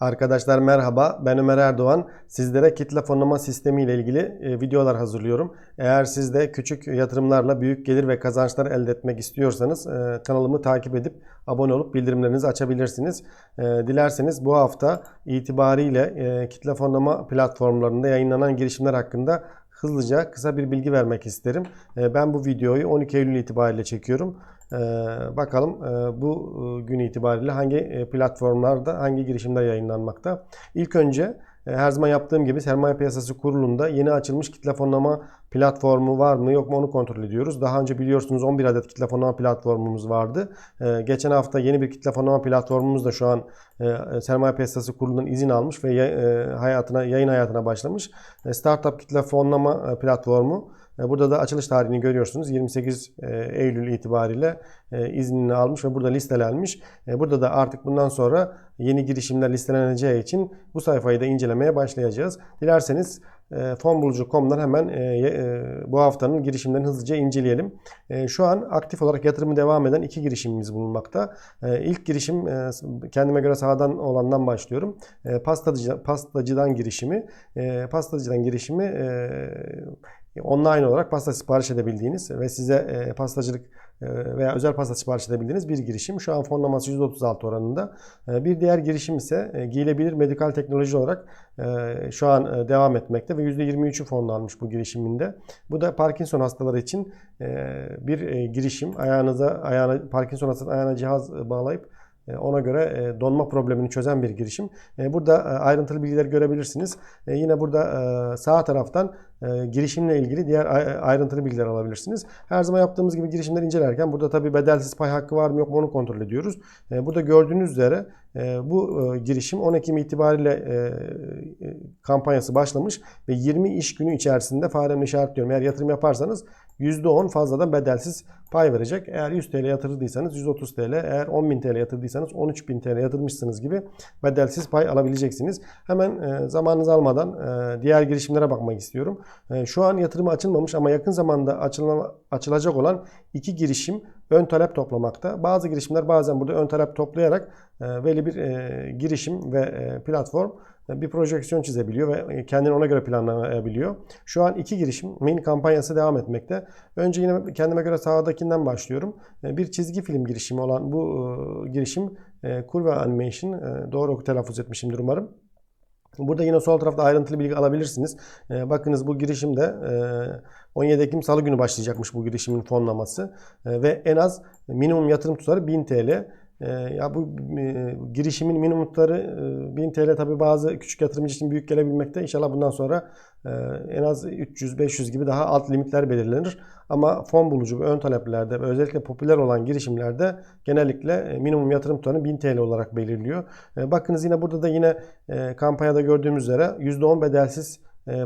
Arkadaşlar merhaba. Ben Ömer Erdoğan. Sizlere kitle fonlama sistemi ile ilgili e, videolar hazırlıyorum. Eğer siz de küçük yatırımlarla büyük gelir ve kazançlar elde etmek istiyorsanız e, kanalımı takip edip abone olup bildirimlerinizi açabilirsiniz. E, Dilerseniz bu hafta itibariyle e, kitle fonlama platformlarında yayınlanan girişimler hakkında hızlıca kısa bir bilgi vermek isterim. Ben bu videoyu 12 Eylül itibariyle çekiyorum. Ee, bakalım e, bu e, gün itibariyle hangi e, platformlarda hangi girişimler yayınlanmakta. İlk önce her zaman yaptığım gibi sermaye piyasası kurulunda yeni açılmış kitle fonlama platformu var mı yok mu onu kontrol ediyoruz. Daha önce biliyorsunuz 11 adet kitle fonlama platformumuz vardı. E, Geçen hafta yeni bir kitle fonlama platformumuz da şu an sermaye piyasası kurulundan izin almış ve ya- hayatına yayın hayatına başlamış. Startup kitle fonlama platformu. E, Burada da açılış tarihini görüyorsunuz. 28 e, Eylül itibariyle e, iznini almış ve burada listelenmiş. Burada da artık bundan sonra yeni girişimler listeleneceği için bu sayfayı da incelemeye başlayacağız. Dilerseniz fonbulucu.com'dan hemen bu haftanın girişimlerini hızlıca inceleyelim. Şu an aktif olarak yatırımı devam eden iki girişimimiz bulunmakta. İlk girişim kendime göre sahadan olandan başlıyorum. Pastacı, pastacıdan girişimi. Pastacıdan girişimi online olarak pasta sipariş edebildiğiniz ve size e, pastacılık e, veya özel pasta sipariş edebildiğiniz bir girişim. Şu an fonlaması %36 oranında. E, Bir diğer girişim ise giyilebilir medikal teknoloji olarak şu an devam etmekte ve %23'ü fonlanmış bu girişiminde. Bu da Parkinson hastaları için bir girişim. Ayağınıza ayağına Parkinson hastasının ayağına cihaz bağlayıp ona göre e, donma problemini çözen bir girişim. E, Burada e, ayrıntılı bilgiler görebilirsiniz. E, Yine burada e, sağ taraftan e, girişimle ilgili diğer ay- ayrıntılı bilgiler alabilirsiniz. Her zaman yaptığımız gibi girişimleri incelerken burada tabii bedelsiz pay hakkı var mı yok mu onu kontrol ediyoruz. E, Burada gördüğünüz üzere e, bu e, girişim 10 Ekim itibariyle e, e, kampanyası başlamış ve 20 iş günü içerisinde faremle işaretliyorum. Eğer yatırım yaparsanız %10 fazladan bedelsiz pay verecek. Eğer 100 TL yatırdıysanız 130 TL, eğer 10.000 TL yatırdıysanız 13.000 TL yatırmışsınız gibi bedelsiz pay alabileceksiniz. Hemen e, zamanınızı almadan e, diğer girişimlere bakmak istiyorum. E, şu an yatırımı açılmamış ama yakın zamanda açılan, açılacak olan iki girişim ön talep toplamakta. Bazı girişimler bazen burada ön talep toplayarak e, belli bir e, girişim ve e, platform bir projeksiyon çizebiliyor ve e, kendini ona göre planlayabiliyor. Şu an iki girişimin kampanyası devam etmekte. Önce yine kendime göre sağdakinden başlıyorum. E, Bir çizgi film girişimi olan bu e, girişim Kurve Animation. Doğru telaffuz etmişimdir umarım. Burada yine sol tarafta ayrıntılı bilgi alabilirsiniz. Bakınız bu girişimde e, 17 Ekim Salı günü başlayacakmış bu girişimin fonlaması. Ve en az minimum yatırım tutarı 1000 TL. E, ya bu e, girişimin minimum tutarı e, 1000 TL tabi bazı küçük yatırımcı için büyük gelebilmekte. İnşallah bundan sonra e, en az 300-500 gibi daha alt limitler belirlenir. Ama fon bulucu ve ön taleplerde ve özellikle popüler olan girişimlerde genellikle e, minimum yatırım tutarını 1000 TL olarak belirliyor. E, Bakınız yine burada da yine kampanyada gördüğümüz üzere %10 bedelsiz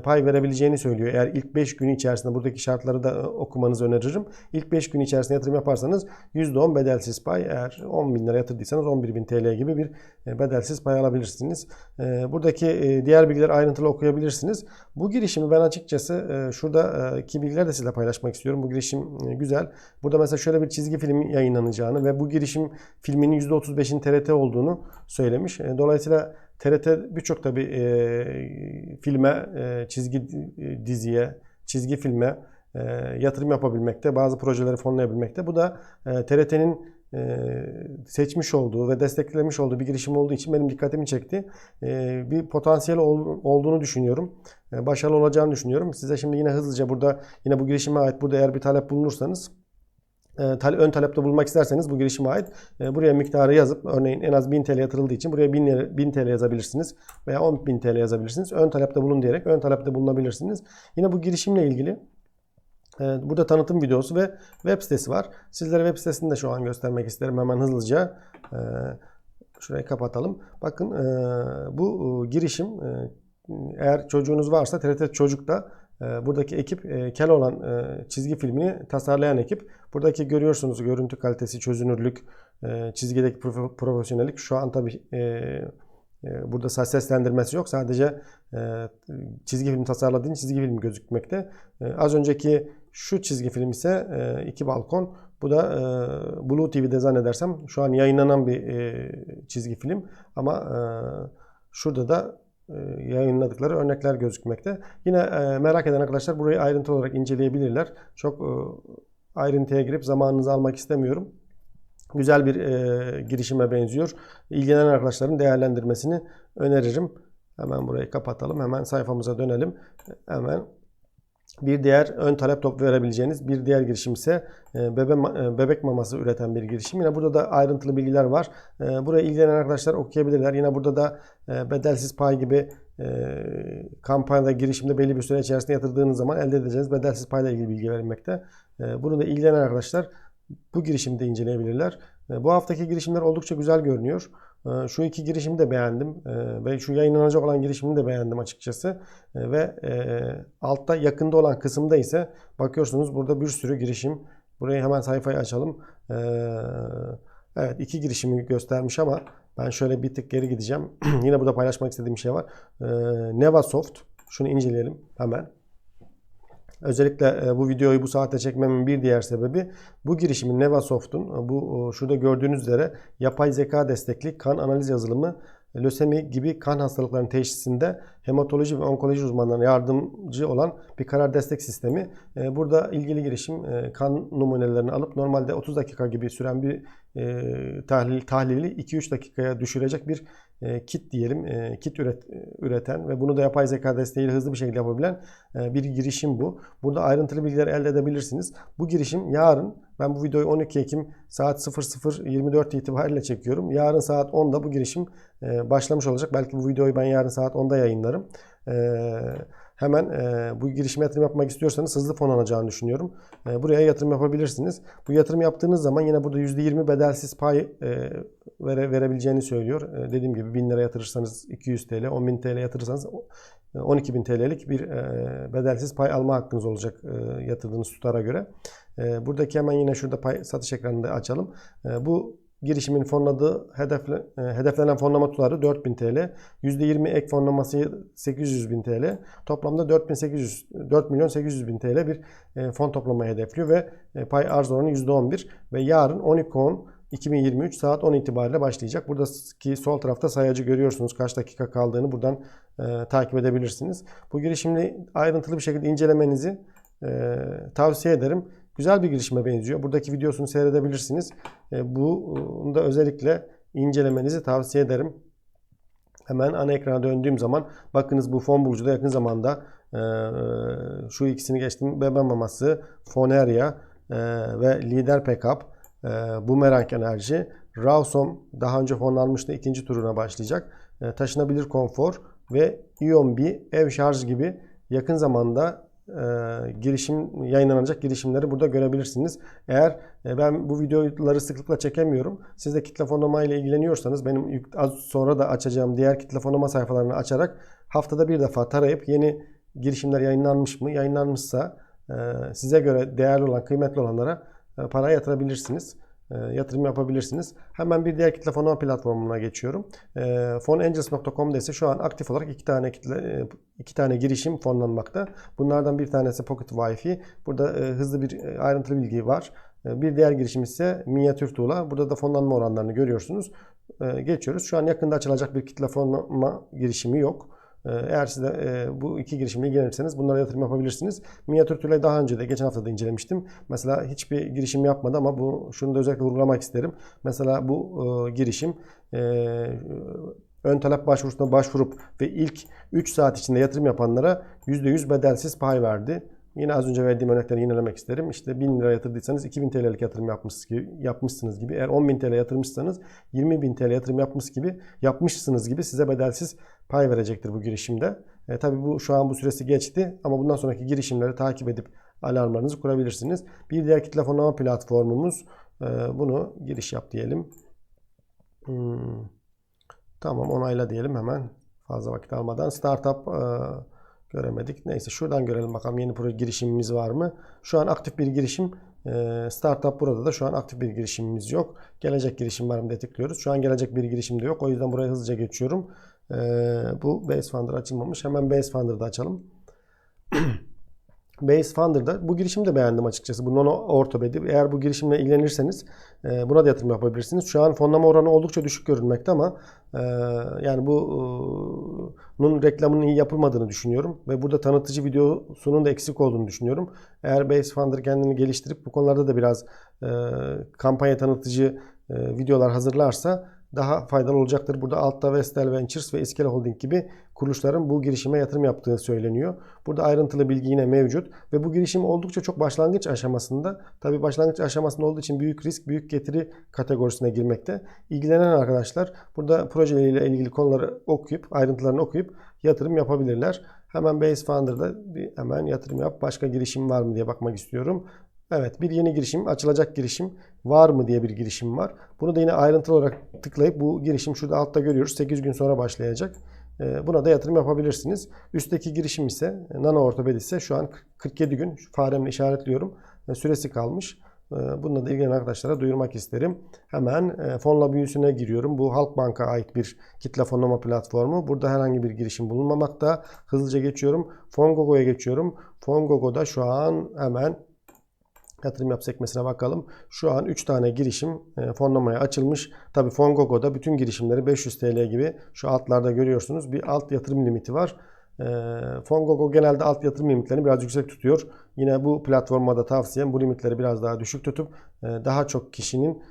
pay verebileceğini söylüyor. Eğer ilk 5 günü içerisinde buradaki şartları da e, okumanızı öneririm. İlk 5 gün içerisinde yatırım yaparsanız %10 bedelsiz pay. Eğer 10 bin lira yatırdıysanız 11 bin TL gibi bir e, bedelsiz pay alabilirsiniz. E, Buradaki e, diğer bilgileri ayrıntılı okuyabilirsiniz. Bu girişimi ben açıkçası e, şuradaki bilgiler de sizinle paylaşmak istiyorum. Bu girişim e, güzel. Burada mesela şöyle bir çizgi film yayınlanacağını ve bu girişim filminin %35'in TRT olduğunu söylemiş. E, Dolayısıyla TRT birçok tabi filme, e, çizgi di- diziye, çizgi filme e, yatırım yapabilmekte, bazı projeleri fonlayabilmekte. Bu da e, TRT'nin e, seçmiş olduğu ve desteklemiş olduğu bir girişim olduğu için benim dikkatimi çekti. E, bir potansiyel ol- olduğunu düşünüyorum. E, başarılı olacağını düşünüyorum. Size şimdi yine hızlıca burada yine bu girişime ait burada eğer bir talep bulunursanız e, ön talepte bulmak isterseniz bu girişime ait e, buraya miktarı yazıp örneğin en az 1000 TL yatırıldığı için buraya 1000, lira- 1000 TL yazabilirsiniz veya 10.000 TL yazabilirsiniz. Ön talepte bulun diyerek ön talepte bulunabilirsiniz. Yine bu girişimle ilgili e, burada tanıtım videosu ve web sitesi var. Sizlere web sitesini de şu an göstermek isterim hemen hızlıca. E, Şurayı kapatalım. Bakın bu girişim eğer çocuğunuz varsa TRT Çocuk'ta buradaki ekip e, Keloğlan e, çizgi filmini tasarlayan ekip. Buradaki görüyorsunuz görüntü kalitesi, çözünürlük, e, çizgideki profe- profesyonellik. Şu an tabii e, burada ses- seslendirmesi yok. Sadece çizgi film tasarladığın çizgi film gözükmekte. Az önceki şu çizgi film ise iki balkon. Bu da Blue TV'de zannedersem şu an yayınlanan bir çizgi film ama Şurada da yayınladıkları örnekler gözükmekte. Yine e, merak eden arkadaşlar burayı ayrıntı olarak inceleyebilirler. Çok e, ayrıntıya girip zamanınızı almak istemiyorum. Güzel bir e, girişime benziyor. İlgilenen arkadaşların değerlendirmesini öneririm. Hemen burayı kapatalım. Hemen sayfamıza dönelim. Hemen bir diğer ön talep top verebileceğiniz bir diğer girişim ise e, bebe, e, bebek maması üreten bir girişim. Yine burada da ayrıntılı bilgiler var. E, Buraya ilgilenen arkadaşlar okuyabilirler. Yine burada da bedelsiz pay gibi kampanyada girişimde belli bir süre içerisinde yatırdığınız zaman elde edeceğiniz bedelsiz payla ilgili bilgi verilmekte. Bunu da ilgilenen arkadaşlar bu girişimde inceleyebilirler. E, Bu haftaki girişimler oldukça güzel görünüyor. E, Şu iki girişimi de beğendim E, ve şu yayınlanacak olan girişimi de beğendim açıkçası. Ve altta yakında olan kısımda ise bakıyorsunuz burada bir sürü girişim. Burayı hemen sayfayı açalım. Evet iki girişimi göstermiş ama ben şöyle bir tık geri gideceğim. Yine burada paylaşmak istediğim bir şey var. Nevasoft. Şunu inceleyelim hemen. Özellikle e, bu videoyu bu saatte çekmemin bir diğer sebebi bu girişimin Nevasoft'un e, bu e, şurada gördüğünüz üzere yapay zeka destekli kan analiz yazılımı lösemi gibi kan hastalıklarının teşhisinde hematoloji ve onkoloji uzmanlarına yardımcı olan bir karar destek sistemi. Burada ilgili girişim kan numunelerini alıp normalde 30 dakika gibi süren bir tahlil, tahlili 2-3 dakikaya düşürecek bir e, kit diyelim. E, kit üret, üreten ve bunu da yapay zeka desteğiyle hızlı bir şekilde yapabilen e, bir girişim bu. Burada ayrıntılı bilgiler elde edebilirsiniz. Bu girişim yarın ben bu videoyu 12 Ekim saat 00.24 itibariyle çekiyorum. Yarın saat 10'da bu girişim e, başlamış olacak. Belki bu videoyu ben yarın saat 10'da yayınlarım. E, hemen e, bu girişime yatırım yapmak istiyorsanız hızlı fon alacağını düşünüyorum. E, buraya yatırım yapabilirsiniz. Bu yatırım yaptığınız zaman yine burada %20 bedelsiz pay e, vere, verebileceğini söylüyor. E, dediğim gibi 1000 lira yatırırsanız 200 TL, 10.000 TL yatırırsanız 12.000 TL'lik bir e, bedelsiz pay alma hakkınız olacak e, yatırdığınız tutara göre. E, buradaki hemen yine şurada pay satış ekranında açalım. E, bu girişimin fonladığı hedefle, e, hedeflenen fonlama tutarı 4000 TL. %20 ek fonlaması 800 bin TL. Toplamda 4800 4 milyon 800 bin TL bir e, fon toplamayı hedefliyor ve e, pay arz oranı %11 ve yarın 12.10 2023 saat 10 itibariyle başlayacak. Buradaki sol tarafta sayacı görüyorsunuz kaç dakika kaldığını buradan e, takip edebilirsiniz. Bu girişimini ayrıntılı bir şekilde incelemenizi e, tavsiye ederim. Güzel bir girişime benziyor. Buradaki videosunu seyredebilirsiniz. E, bunu da özellikle incelemenizi tavsiye ederim. Hemen ana ekrana döndüğüm zaman bakınız bu fon bulucuda yakın zamanda e, şu ikisini geçtim. Bebe maması, Foneria e, ve Lider Pickup, e, Boomerang Enerji, Rawsom daha önce fonlanmıştı. ikinci turuna başlayacak. E, taşınabilir konfor ve Ion B ev şarj gibi yakın zamanda e, girişim yayınlanacak girişimleri burada görebilirsiniz. Eğer e, ben bu videoları sıklıkla çekemiyorum. Siz de kitle fonlama ile ilgileniyorsanız benim az sonra da açacağım diğer kitle fonlama sayfalarını açarak haftada bir defa tarayıp yeni girişimler yayınlanmış mı? Yayınlanmışsa e, size göre değerli olan, kıymetli olanlara e, para yatırabilirsiniz. E, yatırım yapabilirsiniz. Hemen bir diğer kitle fonlama platformuna geçiyorum. E, fonangels.com'da ise şu an aktif olarak iki tane kitle e, iki tane girişim fonlanmakta. Bunlardan bir tanesi Pocket Wi-Fi. Burada hızlı bir ayrıntılı bilgi var. Bir diğer girişim ise Minyatür Tuğla. Burada da fonlanma oranlarını görüyorsunuz. Geçiyoruz. Şu an yakında açılacak bir kitle fonlama girişimi yok. E, Eğer siz de e, bu iki girişimle ilgilenirseniz bunlara yatırım yapabilirsiniz. Minyatür Tülay'ı daha önce de geçen hafta da incelemiştim. Mesela hiçbir girişim yapmadı ama bu şunu da özellikle vurgulamak isterim. Mesela bu e, girişim e, ön talep başvurusuna başvurup ve ilk 3 saat içinde yatırım yapanlara %100 bedelsiz pay verdi. Yine az önce verdiğim örnekleri yinelemek isterim. İşte 1000 lira yatırdıysanız 2000 TL'lik yatırım yapmış gibi, yapmışsınız gibi. Eğer 10.000 TL yatırmışsanız 20.000 TL yatırım yapmış gibi yapmışsınız gibi size bedelsiz pay verecektir bu girişimde. E, tabii bu şu an bu süresi geçti ama bundan sonraki girişimleri takip edip alarmlarınızı kurabilirsiniz. Bir diğer kitle fonlama platformumuz e, bunu giriş yap diyelim. Hmm. Tamam onayla diyelim hemen fazla vakit almadan. Startup e, göremedik. Neyse şuradan görelim bakalım yeni proje girişimimiz var mı? Şu an aktif bir girişim. e, Startup burada da şu an aktif bir girişimimiz yok. Gelecek girişim var mı diye tıklıyoruz. Şu an gelecek bir girişim de yok. O yüzden buraya hızlıca geçiyorum. E, bu Base Funder açılmamış. Hemen Base Funder'da açalım. Base Funder'da bu girişimi de beğendim açıkçası. Bu nono ortopedi. Eğer bu girişimle ilgilenirseniz e, buna da yatırım yapabilirsiniz. Şu an fonlama oranı oldukça düşük görünmekte ama e, yani bunun reklamının iyi yapılmadığını düşünüyorum. Ve burada tanıtıcı videosunun da eksik olduğunu düşünüyorum. Eğer Base Funder kendini geliştirip bu konularda da biraz e, kampanya tanıtıcı e, videolar hazırlarsa daha faydalı olacaktır. Burada altta Vestel Ventures ve İskele Holding gibi kuruluşların bu girişime yatırım yaptığı söyleniyor. Burada ayrıntılı bilgi yine mevcut ve bu girişim oldukça çok başlangıç aşamasında. Tabii başlangıç aşamasında olduğu için büyük risk, büyük getiri kategorisine girmekte. İlgilenen arkadaşlar burada projeleriyle ilgili konuları okuyup, ayrıntılarını okuyup yatırım yapabilirler. Hemen Base Founder'da bir hemen yatırım yap. Başka girişim var mı diye bakmak istiyorum. Evet bir yeni girişim, açılacak girişim var mı diye bir girişim var. Bunu da yine ayrıntılı olarak tıklayıp bu girişim şurada altta görüyoruz. 8 gün sonra başlayacak. Ee, buna da yatırım yapabilirsiniz. Üstteki girişim ise nano ortopedi ise şu an 47 gün faremle işaretliyorum. Ee, süresi kalmış. Ee, Bununla da ilgilenen arkadaşlara duyurmak isterim. Hemen e, fonla büyüsüne giriyorum. Bu Halkbank'a ait bir kitle fonlama platformu. Burada herhangi bir girişim bulunmamakta. Hızlıca geçiyorum. Fongogo'ya geçiyorum. Fongogo'da şu an hemen yatırım yap sekmesine bakalım. Şu an 3 tane girişim e, fonlamaya açılmış. Tabi Fongogo'da bütün girişimleri 500 TL gibi şu altlarda görüyorsunuz. Bir alt yatırım limiti var. E, Fongogo genelde alt yatırım limitlerini biraz yüksek tutuyor. Yine bu platforma da tavsiyem bu limitleri biraz daha düşük tutup e, daha çok kişinin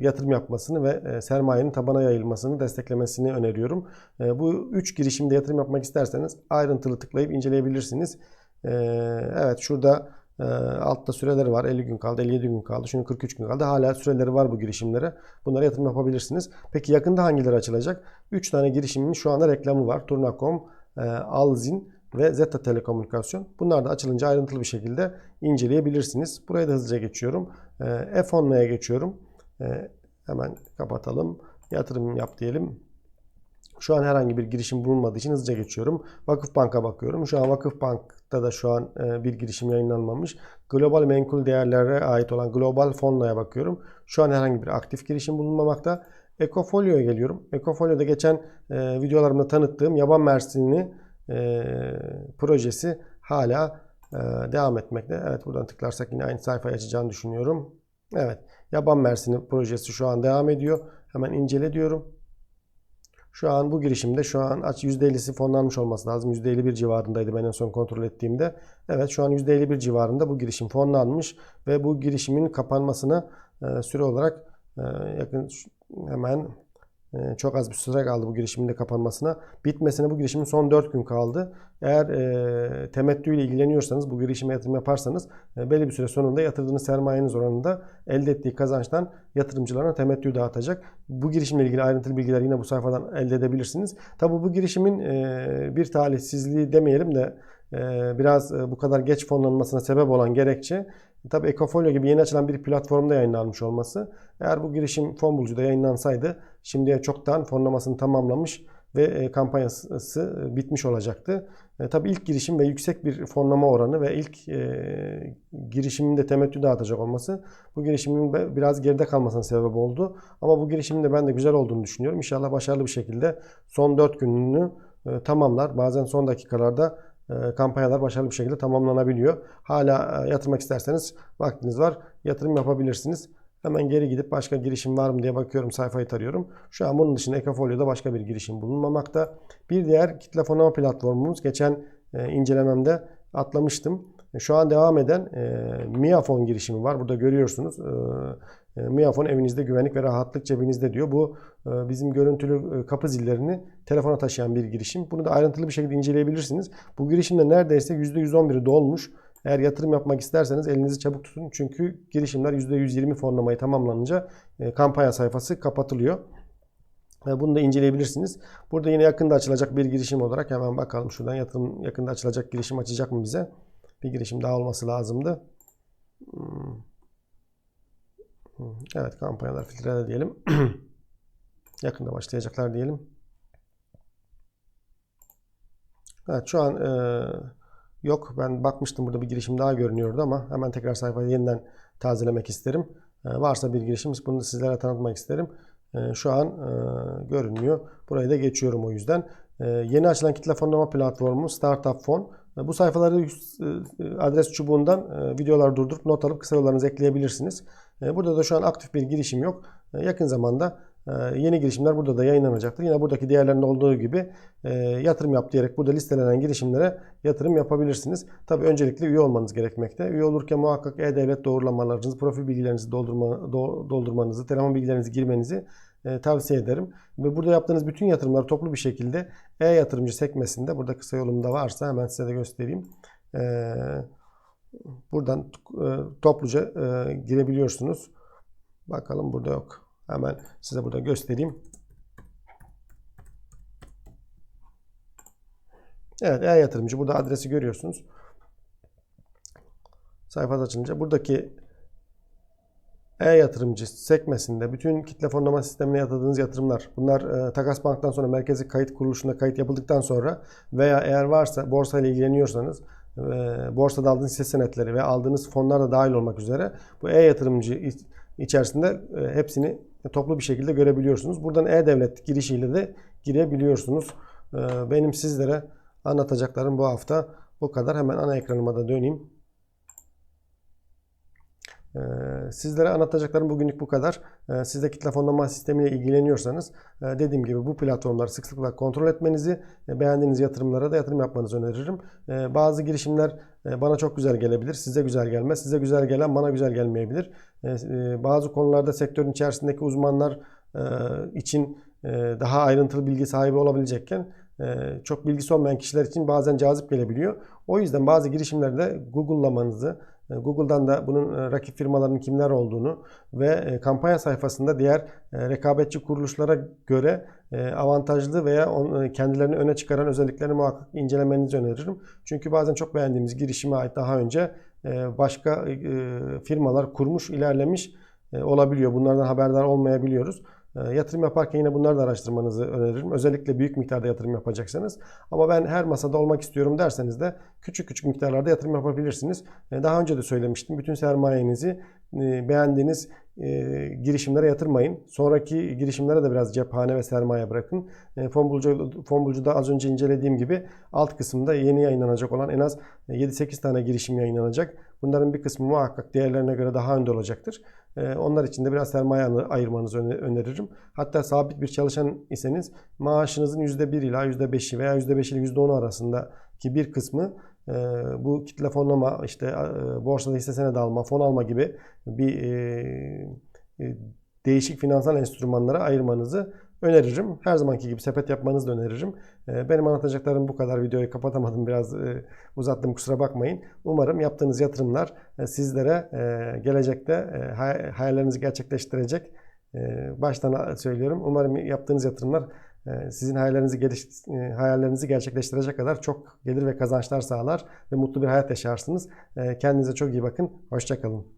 yatırım yapmasını ve sermayenin tabana yayılmasını desteklemesini öneriyorum. Bu 3 girişimde yatırım yapmak isterseniz ayrıntılı tıklayıp inceleyebilirsiniz. Evet şurada e, altta süreleri var. 50 gün kaldı, 57 gün kaldı. Şimdi 43 gün kaldı. Hala süreleri var bu girişimlere. Bunlara yatırım yapabilirsiniz. Peki yakında hangileri açılacak? 3 tane girişimin şu anda reklamı var. Turna.com, e, Alzin ve Zeta Telekomünikasyon. Bunlar da açılınca ayrıntılı bir şekilde inceleyebilirsiniz. Buraya da hızlıca geçiyorum. E, F10'laya geçiyorum. E, hemen kapatalım. Yatırım yap diyelim. Şu an herhangi bir girişim bulunmadığı için hızlıca geçiyorum. Vakıfbank'a bakıyorum. Şu an Vakıfbank'ta da şu an e, bir girişim yayınlanmamış. Global menkul değerlere ait olan Global Fonla'ya bakıyorum. Şu an herhangi bir aktif girişim bulunmamakta. Ecofolio'ya geliyorum. Ecofolio'da geçen e, videolarımda tanıttığım yaban mersini e, projesi hala devam etmekte. Evet buradan tıklarsak yine aynı sayfayı açacağını düşünüyorum. Evet yaban mersini projesi şu an devam ediyor. Hemen incele diyorum. Şu an bu girişimde şu an aç %50'si fonlanmış olması lazım. %51 civarındaydı ben en son kontrol ettiğimde. Evet şu an %51 civarında bu girişim fonlanmış ve bu girişimin kapanmasına süre olarak yakın hemen çok az bir süre kaldı bu girişimin de kapanmasına. Bitmesine bu girişimin son 4 gün kaldı. Eğer e, temettü ile ilgileniyorsanız, bu girişime yatırım yaparsanız e, belli bir süre sonunda yatırdığınız sermayeniz oranında elde ettiği kazançtan yatırımcılarına temettü dağıtacak. Bu girişimle ilgili ayrıntılı bilgiler yine bu sayfadan elde edebilirsiniz. Tabi bu girişimin e, bir talihsizliği demeyelim de e, biraz e, bu kadar geç fonlanmasına sebep olan gerekçe Tabi Ecofolio gibi yeni açılan bir platformda yayınlanmış olması. Eğer bu girişim fon bulucuda yayınlansaydı şimdiye çoktan fonlamasını tamamlamış ve e, kampanyası e, bitmiş olacaktı. E, tabii ilk girişim ve yüksek bir fonlama oranı ve ilk e, girişimin de temettü dağıtacak olması bu girişimin biraz geride kalmasına sebep oldu. Ama bu girişimin de ben de güzel olduğunu düşünüyorum. İnşallah başarılı bir şekilde son 4 gününü e, tamamlar. Bazen son dakikalarda e, kampanyalar başarılı bir şekilde tamamlanabiliyor. Hala e, yatırmak isterseniz vaktiniz var. Yatırım yapabilirsiniz. Hemen geri gidip başka girişim var mı diye bakıyorum sayfayı tarıyorum. Şu an bunun dışında Ecofolio'da başka bir girişim bulunmamakta. Bir diğer kitle fonlama platformumuz geçen e, incelememde atlamıştım. Şu an devam eden e, Miafon girişimi var. Burada görüyorsunuz. E, e, Miafon evinizde güvenlik ve rahatlık cebinizde diyor. Bu e, bizim görüntülü e, kapı zillerini telefona taşıyan bir girişim. Bunu da ayrıntılı bir şekilde inceleyebilirsiniz. Bu girişimde neredeyse %111'i dolmuş. Eğer yatırım yapmak isterseniz elinizi çabuk tutun. Çünkü girişimler %120 fonlamayı tamamlanınca kampanya sayfası kapatılıyor. Bunu da inceleyebilirsiniz. Burada yine yakında açılacak bir girişim olarak hemen bakalım şuradan yatırım yakında açılacak girişim açacak mı bize? Bir girişim daha olması lazımdı. Hmm. Evet kampanyalar filtrele diyelim. Yakında başlayacaklar diyelim. Evet şu an e, yok. Ben bakmıştım burada bir girişim daha görünüyordu ama hemen tekrar sayfayı yeniden tazelemek isterim. E, varsa bir girişim bunu da sizlere tanıtmak isterim. E, şu an e, görünmüyor. Burayı da geçiyorum o yüzden. E, yeni açılan kitle fonlama platformu Startup Fon Bu sayfaları e, adres çubuğundan e, videolar durdurup not alıp kısa yollarınızı ekleyebilirsiniz. Burada da şu an aktif bir girişim yok. Yakın zamanda yeni girişimler burada da yayınlanacaktır. Yine buradaki diğerlerinde olduğu gibi e, yatırım yap diyerek burada listelenen girişimlere yatırım yapabilirsiniz. Tabii öncelikle üye olmanız gerekmekte. Üye olurken muhakkak e-devlet doğrulamalarınızı, profil bilgilerinizi doldurma, do- doldurmanızı, telefon bilgilerinizi girmenizi e, tavsiye ederim. Ve burada yaptığınız bütün yatırımları toplu bir şekilde e-yatırımcı sekmesinde, burada kısa yolumda varsa hemen size de göstereyim. E, buradan topluca girebiliyorsunuz. Bakalım burada yok. Hemen size burada göstereyim. Evet e-yatırımcı burada adresi görüyorsunuz. Sayfası açılınca buradaki e-yatırımcı sekmesinde bütün kitle fonlama sistemine yatırdığınız yatırımlar bunlar e, Takas Bank'tan sonra merkezi kayıt kuruluşunda kayıt yapıldıktan sonra veya eğer varsa borsa ile ilgileniyorsanız e, borsada aldığınız hisse senetleri ve aldığınız fonlar da dahil olmak üzere bu e-yatırımcı iç- içerisinde e, hepsini toplu bir şekilde görebiliyorsunuz. Buradan e-devlet girişiyle de girebiliyorsunuz. E, benim sizlere anlatacaklarım bu hafta bu kadar. Hemen ana ekranıma da döneyim. Ee, Sizlere anlatacaklarım bugünlük bu kadar. Siz de kitle fonlama sistemiyle ilgileniyorsanız e, dediğim gibi bu platformları sık sıkla kontrol etmenizi, e, beğendiğiniz yatırımlara da yatırım yapmanızı öneririm. Bazı girişimler e, bana çok güzel gelebilir, size güzel gelmez. Size güzel gelen bana güzel gelmeyebilir. Ee, e, Bazı konularda sektörün içerisindeki uzmanlar e, için e, daha ayrıntılı bilgi sahibi olabilecekken e, çok bilgisi olmayan kişiler için bazen cazip gelebiliyor. O yüzden bazı girişimlerde Google'lamanızı, e, Google'dan da bunun e, rakip firmaların kimler olduğunu ve e, kampanya sayfasında diğer e, rekabetçi kuruluşlara göre e, avantajlı veya e, kendilerini öne çıkaran özelliklerini muhakkak incelemenizi öneririm. Çünkü bazen çok beğendiğimiz girişime ait daha önce e, başka e, firmalar kurmuş, ilerlemiş e, olabiliyor. Bunlardan haberdar olmayabiliyoruz. E, Yatırım yaparken yine bunları da araştırmanızı öneririm. Özellikle büyük miktarda yatırım yapacaksanız. Ama ben her masada olmak istiyorum derseniz de küçük küçük miktarlarda yatırım yapabilirsiniz. E, Daha önce de söylemiştim. Bütün sermayenizi e, beğendiğiniz e, girişimlere yatırmayın. Sonraki girişimlere de biraz cephane ve sermaye bırakın. E, Fonbulcu, Fonbulcu'da az önce incelediğim gibi alt kısımda yeni yayınlanacak olan en az 7-8 tane girişim yayınlanacak. Bunların bir kısmı muhakkak diğerlerine göre daha önde olacaktır. E, Onlar için de biraz sermaye ayırmanızı öne- öneririm. Hatta sabit bir çalışan iseniz maaşınızın %1 ila %5'i veya %5 ile %10 arasındaki bir kısmı e, bu kitle fonlama, işte e, borsada hisse senedi alma, fon alma gibi bir e, e, değişik finansal enstrümanlara ayırmanızı öneririm. Her zamanki gibi sepet yapmanızı da öneririm. E, Benim anlatacaklarım bu kadar. Videoyu kapatamadım. Biraz uzattım kusura bakmayın. Umarım yaptığınız yatırımlar sizlere gelecekte hay- hayallerinizi gerçekleştirecek. Baştan söylüyorum. Umarım yaptığınız yatırımlar sizin hayallerinizi geliş, e, hayallerinizi gerçekleştirecek kadar çok gelir ve kazançlar sağlar ve mutlu bir hayat yaşarsınız. E, Kendinize çok iyi bakın. Hoşçakalın.